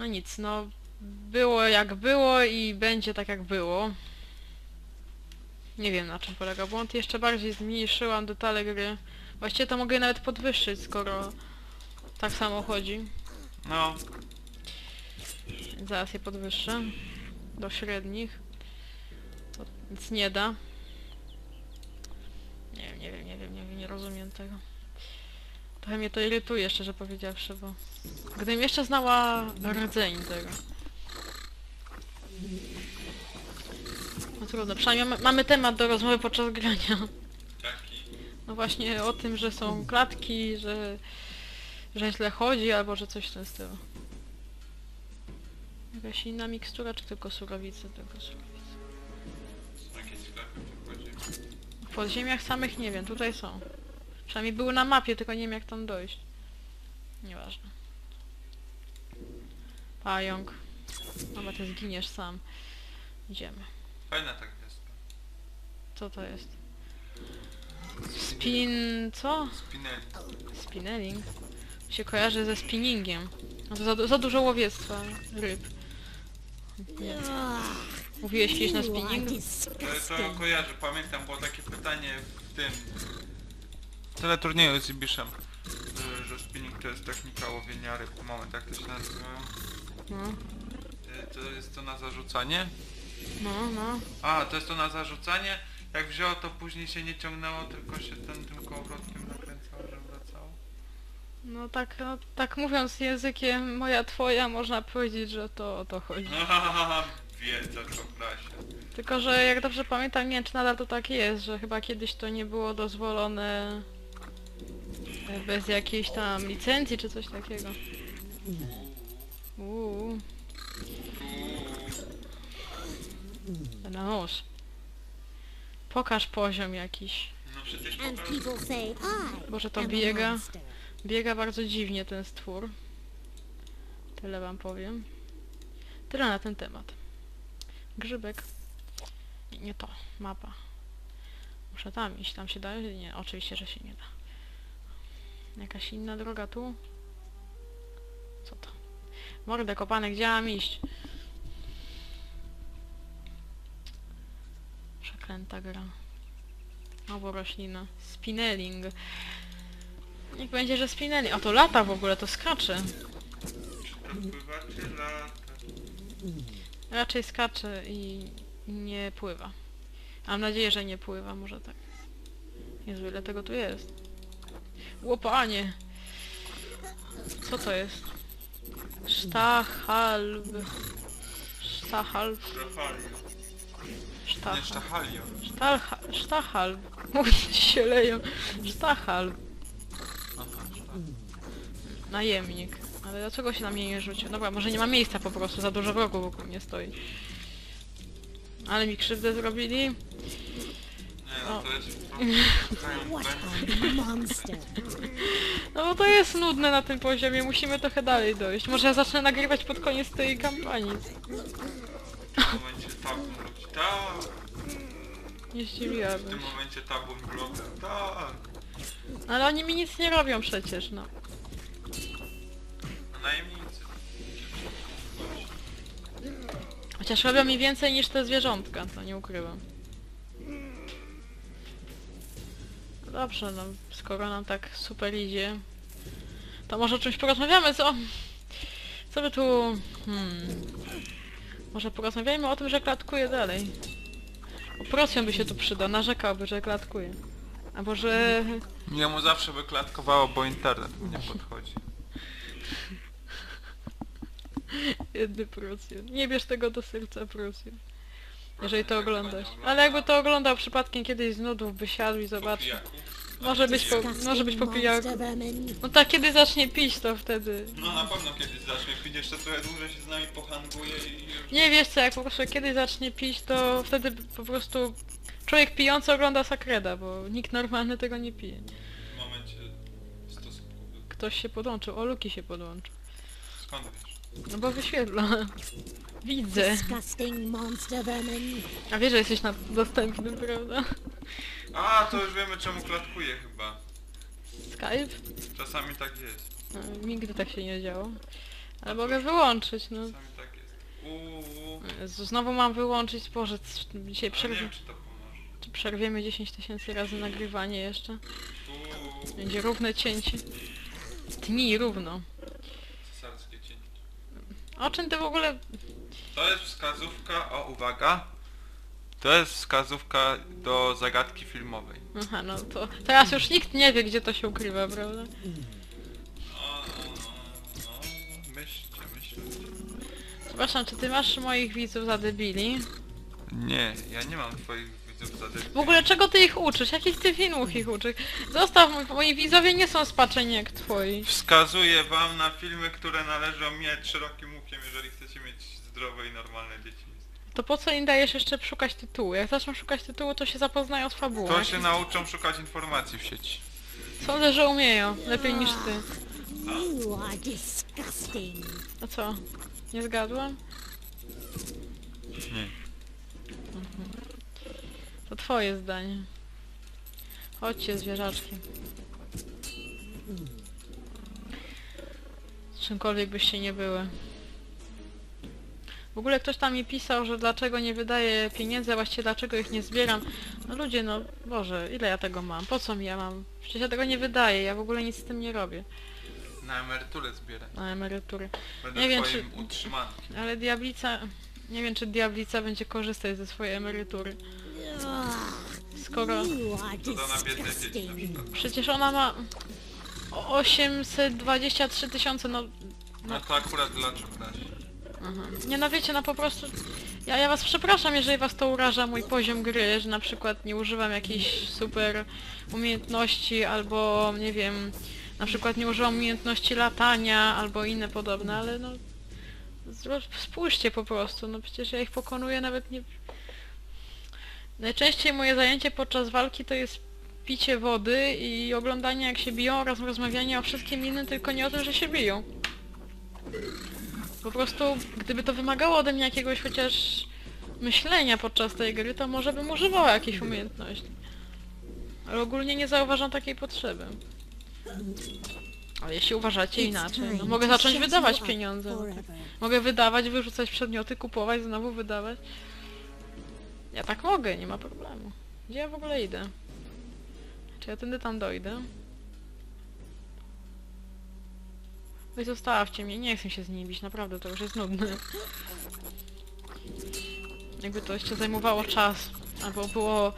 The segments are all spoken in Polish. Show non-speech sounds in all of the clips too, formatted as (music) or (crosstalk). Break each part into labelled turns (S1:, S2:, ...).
S1: No nic, no było jak było i będzie tak jak było. Nie wiem na czym polega błąd. Jeszcze bardziej zmniejszyłam detale gry. Właściwie to mogę je nawet podwyższyć, skoro tak samo chodzi.
S2: No,
S1: Zaraz je podwyższę do średnich. To nic nie da. Nie wiem, nie wiem, nie wiem, nie wiem, nie rozumiem tego. Trochę mnie to irytuje, szczerze powiedziawszy, bo gdybym jeszcze znała rdzeń tego. No trudno, przynajmniej mamy, temat do rozmowy podczas grania. No właśnie o tym, że są klatki, że, że źle chodzi, albo że coś w tym stylu. Jakaś inna mikstura, czy tylko surowice? Tylko surowice.
S2: W
S1: podziemiach samych nie wiem, tutaj są. Przynajmniej były na mapie, tylko nie wiem jak tam dojść. Nieważne. Pająk. Dobra, ty zginiesz sam. Idziemy.
S2: Fajna ta gwiazdka.
S1: Co to jest? Spin... co?
S2: Spinelli.
S1: Spinelling? Się kojarzy ze spinningiem. No to za, za dużo łowiectwa ryb. Nie. Mówiłeś kiedyś na spinningu?
S2: To, to kojarzę, pamiętam, było takie pytanie w tym... W teleturnieju z Ibiszem. Że, że spinning to jest technika łowienia ryb. Moment, jak to się nazywa?
S1: No,
S2: Y, To jest to na zarzucanie?
S1: no, no.
S2: A, to jest to na zarzucanie. Jak wzięło, to później się nie ciągnęło, tylko się ten tym kołowrotkiem nakręcało, że wracało.
S1: No tak, no, tak mówiąc językiem moja twoja, można powiedzieć, że to o to chodzi.
S2: Wiedza w klasie.
S1: Tylko, że jak dobrze pamiętam, nie wiem czy nadal to tak jest, że chyba kiedyś to nie było dozwolone bez jakiejś tam licencji czy coś takiego. Uuu, na nóż. Pokaż poziom jakiś.
S2: No przecież
S1: Boże, to biega. Biega bardzo dziwnie ten stwór. Tyle wam powiem. Tyle na ten temat. Grzybek. Nie, nie to. Mapa. Muszę tam iść. Tam się da? Nie, oczywiście, że się nie da. Jakaś inna droga tu? Co to? Mordę kopane, gdzie mam iść? Przeklęta gra. Albo roślina. Spinelling. Niech będzie, że spinelli. A to lata w ogóle, to skacze. Raczej skacze i nie pływa. Mam nadzieję, że nie pływa, może tak. Jezu, ile tego tu jest. Łopanie! Co to jest? Sztachalb. Sztachalb.
S2: Sztachalio. Nie,
S1: Sztachalb.
S2: sztachalio.
S1: Sztalcha, sztachalb. (laughs) Mówię, ci się leją. Sztachalb.
S2: Aha, sztachalio.
S1: Najemnik. Ale dlaczego się na mnie nie rzucił? Dobra, może nie ma miejsca po prostu, za dużo wrogów wokół mnie stoi. Ale mi krzywdę zrobili.
S2: No,
S1: bo to jest nudne na tym poziomie, musimy trochę dalej dojść. Może ja zacznę nagrywać pod koniec tej kampanii.
S2: W tym momencie tabun robi tak.
S1: Nie
S2: W tym momencie tabun robi tak.
S1: Ale oni mi nic nie robią przecież, no.
S2: A najemnicy.
S1: Chociaż robią mi więcej niż te zwierzątka, to nie ukrywam. Dobrze, no skoro nam tak super idzie, to może o czymś porozmawiamy, co? Co by tu... Hmm... Może porozmawiajmy o tym, że klatkuje dalej. O Procjon by się tu przydał, narzekałby, że klatkuje. Albo że...
S2: Jemu zawsze by klatkowało, bo internet mu nie (laughs) podchodzi.
S1: Jedny Procjon. Nie bierz tego do serca, Procjon. Jeżeli to oglądasz. Ale jakby to oglądał przypadkiem kiedyś z nudów, by siadł i zobaczył. Może być po, może być po pijaku.
S3: monster vermin.
S1: No tak, kiedy zacznie pić, to wtedy...
S2: No na pewno kiedyś zacznie pić, jeszcze trochę dłużej się z nami pohandluje i już...
S1: Nie wiesz co, jak po prostu kiedy zacznie pić, to wtedy po prostu człowiek pijący ogląda Sakreda, bo nikt normalny tego nie pije.
S2: W momencie stosunku.
S1: Ktoś się podłączył, o Luki się podłączył.
S2: Skąd wiesz?
S1: No bo wyświetla. (laughs) Widzę.
S3: Disgusting monster vermin.
S1: A wiesz, że jesteś na dostępnym, prawda?
S2: A, to już wiemy czemu klatkuje chyba.
S1: Skype?
S2: Czasami tak jest.
S1: No, nigdy tak się nie działo. Ale mogę wyłączyć, no.
S2: Czasami tak jest. Uuu.
S1: Jezu, znowu mam wyłączyć, Boże, c- dzisiaj
S2: A nie wiem czy to pomoże.
S1: czy przerwiemy 10 tysięcy razy nagrywanie jeszcze.
S2: Uuu.
S1: Będzie równe cięcie. Tnij równo.
S2: Cesarskie cięcie.
S1: O czym ty w ogóle...
S2: To jest wskazówka, o uwaga. To jest wskazówka do zagadki filmowej.
S1: Aha, no to teraz już nikt nie wie, gdzie to się ukrywa, prawda?
S2: No, no, no, no. Myślcie, myślcie.
S1: Przepraszam, czy ty masz moich widzów za debili?
S2: Nie, ja nie mam twoich widzów za
S1: W ogóle czego ty ich uczysz? Jakich ty filmów ich uczysz? Zostaw, moi- moi widzowie nie są spaczeni jak twoi.
S2: Wskazuję wam na filmy, które należą mieć szerokim łukiem, jeżeli chcecie mieć zdrowe i normalne dzieci.
S1: To po co im dajesz jeszcze szukać tytułu? Jak zaczną szukać tytułu, to się zapoznają z fabułą.
S2: To się nauczą szukać informacji w sieci.
S1: Sądzę, że umieją. Lepiej niż ty.
S3: You are disgusting.
S1: A co? Nie zgadłam?
S2: Nie.
S1: To twoje zdanie. Chodźcie, zwierzaczki. Czymkolwiek byście nie były. W ogóle ktoś tam mi pisał, że dlaczego nie wydaję pieniędzy, a właściwie dlaczego ich nie zbieram. No ludzie, no Boże, ile ja tego mam? Po co mi ja mam? Przecież ja tego nie wydaję, ja w ogóle nic z tym nie robię.
S2: Na emeryturę zbierać.
S1: Na emerytury.
S2: Będę
S1: Nie wiem, czy-
S2: utrzymankiem.
S1: Ale diablica... Nie wiem, czy diablica będzie korzystać ze swojej emerytury. Skoro...
S2: na biedne dzieci na przykład.
S1: Przecież ona ma... o- 823 tysiące, no...
S2: No to akurat dla przepraszam.
S1: Aha. Nie no wiecie, no po prostu... Ja, ja was przepraszam, jeżeli was to uraża mój poziom gry, że na przykład nie używam jakichś super umiejętności albo nie wiem, na przykład nie używam umiejętności latania albo inne podobne, ale no... Spójrzcie po prostu, no przecież ja ich pokonuję nawet nie... Najczęściej moje zajęcie podczas walki to jest picie wody i oglądanie jak się biją oraz rozmawianie o wszystkim innym, tylko nie o tym, że się biją. Po prostu, gdyby to wymagało ode mnie jakiegoś chociaż myślenia podczas tej gry, to może bym używała jakiejś umiejętności. Ale ogólnie nie zauważam takiej potrzeby. Ale jeśli uważacie inaczej, no mogę zacząć wydawać pieniądze. Mogę wydawać, wyrzucać przedmioty, kupować, znowu wydawać. Ja tak mogę, nie ma problemu. Gdzie ja w ogóle idę? Czy ja tędy tam dojdę? Oj, zostawcie mnie, nie chcę się z bić, naprawdę to już jest nudne. Jakby to jeszcze zajmowało czas, albo było,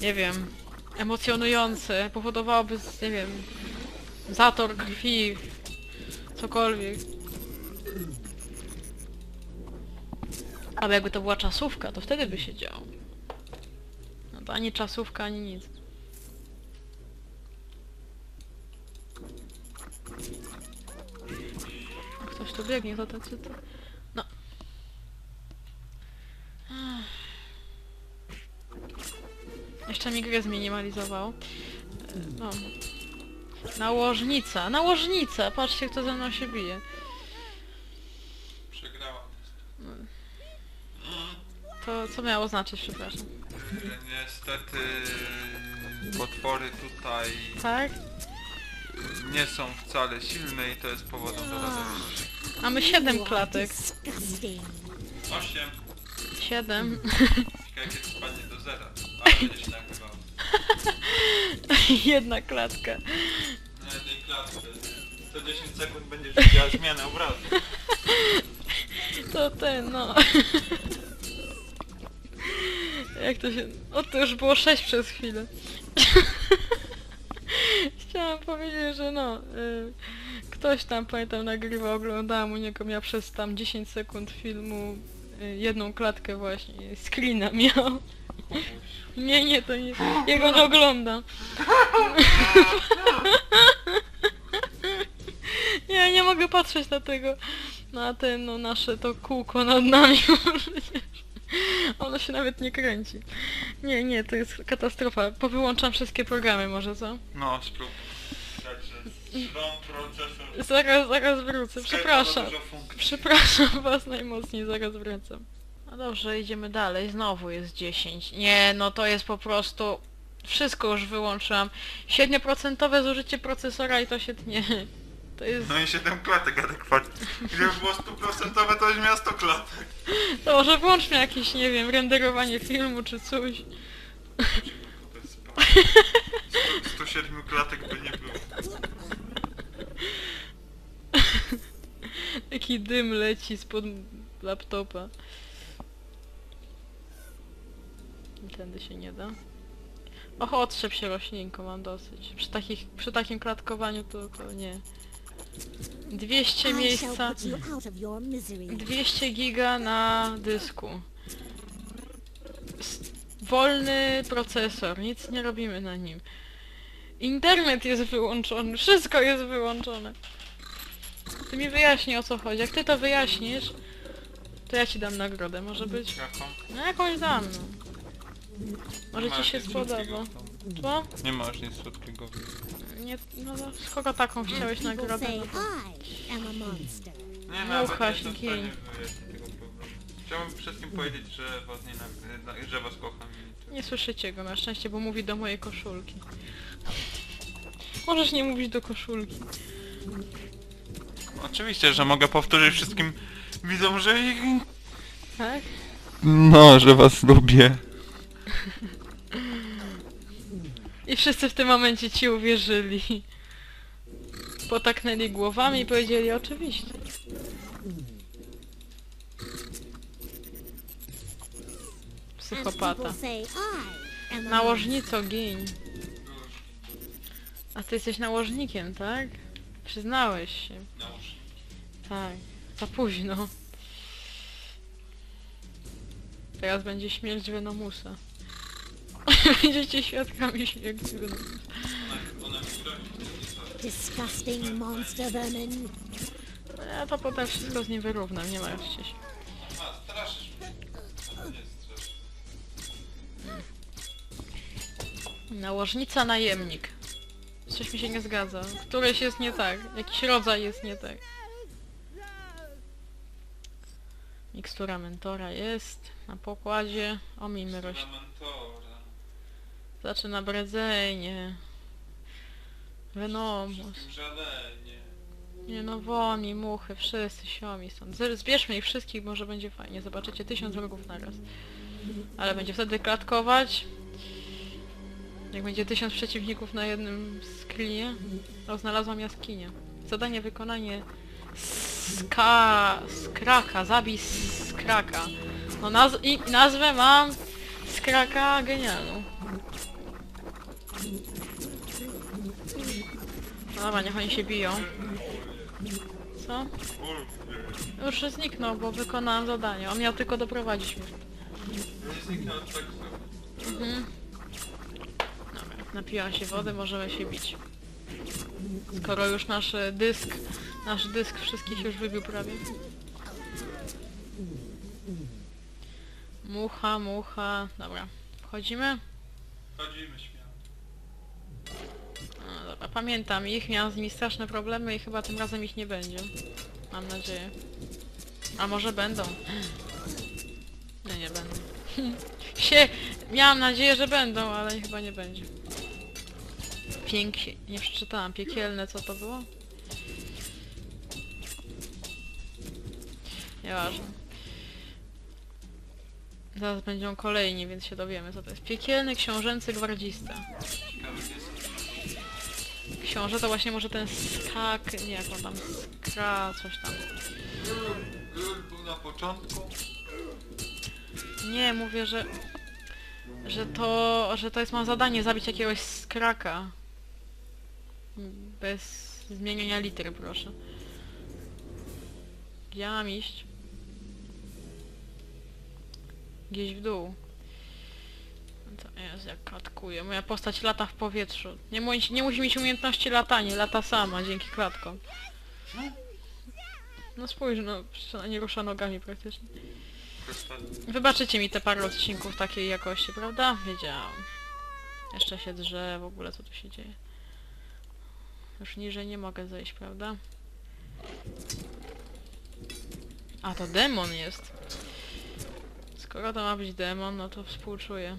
S1: nie wiem, emocjonujące, powodowałoby, nie wiem, zator krwi, cokolwiek. Ale jakby to była czasówka, to wtedy by się działo. No to ani czasówka, ani nic. A Ktoś tu biegnie, to tacy to... No. Jeszcze mi grę zminimalizował. E, No. Nałożnica, nałożnica! Patrzcie, kto ze mną się bije.
S2: Przegrałam.
S1: To co miało znaczyć, przepraszam.
S2: Yy, Niestety potwory tutaj
S1: Tak?
S2: nie są wcale silne i to jest powodem do radości.
S1: Mamy 7
S3: You are
S1: klatek.
S3: disgusting.
S2: 8.
S1: 7.
S2: Ciekawe kiedy spadnie do zera. (laughs) Będziesz. (laughs)
S1: Jedna klatka.
S2: Na jednej klatce. Co 10 sekund będziesz widziała zmianę obrazu. (laughs)
S1: To ten, no. Jak to się... O, to już było 6 przez chwilę. Chciałam powiedzieć, że no... Y, ktoś tam, pamiętam, nagrywał, oglądałam u niego, miał przez tam 10 sekund filmu y, jedną klatkę właśnie, screena miał. Nie, nie, to nie... Jego nie oglądam. (laughs) Ja nie mogę patrzeć na tego, na ten, no nasze to kółko nad nami, (laughs) ono się nawet nie kręci. Nie, nie, to jest katastrofa. Powyłączam wszystkie programy może, co?
S2: No, spróbuj.
S1: Zaraz, zaraz wrócę, przepraszam. Przepraszam was najmocniej, zaraz wracam. No dobrze, idziemy dalej. Znowu jest 10. Nie, no to jest po prostu... Wszystko już wyłączyłam. 7% zużycie procesora i to się tnie. (laughs) To jest...
S2: No i 7 klatek adekwatnie. Gdyby było stuprocentowe, to byś miał 100 klatek.
S1: To może włączmy jakieś, nie wiem, renderowanie filmu czy coś.
S2: To jest spoko. 107 klatek by nie było.
S1: Taki dym leci spod laptopa. Tędy się nie da. Och, otrzep się roślinko, mam dosyć. Przy, takich, przy takim klatkowaniu to, to nie. 200
S3: I shall
S1: miejsca,
S3: put you out of your misery.
S1: 200 giga na dysku. Wolny procesor, nic nie robimy na nim. Internet jest wyłączony, wszystko jest wyłączone. Ty mi wyjaśnij o co chodzi. Jak ty to wyjaśnisz, to ja ci dam nagrodę, może być?
S2: Jaką?
S1: No jakąś dam, no. Może ci się spodoba. Co?
S2: Nie masz nic słodkiego.
S1: Nie, no to skoro taką chciałeś
S3: people
S1: nagrodę,
S3: say
S1: no to...
S3: I am a monster.
S2: Nie, nawet nie jestem w
S1: śnieg.
S2: stanie wyjaśnić tego problemu. Chciałbym wszystkim powiedzieć, że was nie że was kocham i to-
S1: Nie słyszycie go na szczęście, bo mówi do mojej koszulki. Możesz nie mówić do koszulki.
S2: Oczywiście, że mogę powtórzyć wszystkim widzom, że ich...
S1: Tak?
S2: No, że was lubię.
S1: I wszyscy w tym momencie ci uwierzyli. Potaknęli głowami i powiedzieli oczywiście. Psychopata.
S3: people say I am a
S1: Nałożnico, gin. A ty jesteś nałożnikiem, tak? Przyznałeś się. Tak. Za późno. Teraz będzie śmierć Venomusa. (laughs) Będziecie świadkami śmierci Venomusa.
S3: disgusting monster vermin.
S1: No Ja to potem wszystko z nim wyrównam, nie martwcie się. Nałożnica najemnik. Coś mi się nie zgadza. Któreś jest nie tak. Jakiś rodzaj jest nie tak. Mikstura mentora jest na pokładzie. Omijmy.
S2: Mentora.
S1: Zaczyna bredzenie. Venomus. Nie no, womi, muchy, wszyscy siomi stąd. Zbierzmy ich wszystkich, może będzie fajnie. Zobaczycie tysiąc wrogów naraz. Ale będzie wtedy klatkować. Jak będzie tysiąc przeciwników na jednym screenie. O, znalazłam jaskinię. Zadanie wykonanie ska... skraka. Zabij skraka. No naz i nazwę mam skraka genialną. No dobra, niech oni się biją. Co? Już zniknął, bo wykonałam zadanie. On miał tylko doprowadzić mnie. Mhm. Dobra, napiłam się wody, możemy się bić. Skoro już nasz dysk, nasz dysk wszystkich już wybił prawie. Mucha, mucha. Dobra, wchodzimy?
S2: Chodzimy śmiało.
S1: No dobra, pamiętam ich, miałam z nimi straszne problemy i chyba tym razem ich nie będzie. Mam nadzieję. A może będą? Nie, nie będą. (laughs) się, miałam nadzieję, że będą, ale chyba nie będzie. Pięknie, nie przeczytałam. Piekielne, co to było? Nieważne. Zaraz będą kolejni, więc się dowiemy, co to jest. Piekielny książęcy gwardzista. Książę to właśnie może ten skak, nie jak on tam, skra, coś tam.
S2: Na początku.
S1: Nie, mówię, że... Że to, że to jest mam zadanie zabić jakiegoś skraka. Bez zmieniania litery, proszę. Gdzie mam iść? Gdzieś w dół. To jest jak klatkuje. Moja postać lata w powietrzu. Nie, nie musi mieć umiejętności latania, lata sama dzięki klatkom. No spójrz, no nie rusza nogami praktycznie. Wybaczycie mi te parę odcinków takiej jakości, prawda? Wiedziałam. Jeszcze się drze, w ogóle co tu się dzieje. Już niżej nie mogę zejść, prawda? A to demon jest. Skoro to ma być demon, no to współczuję.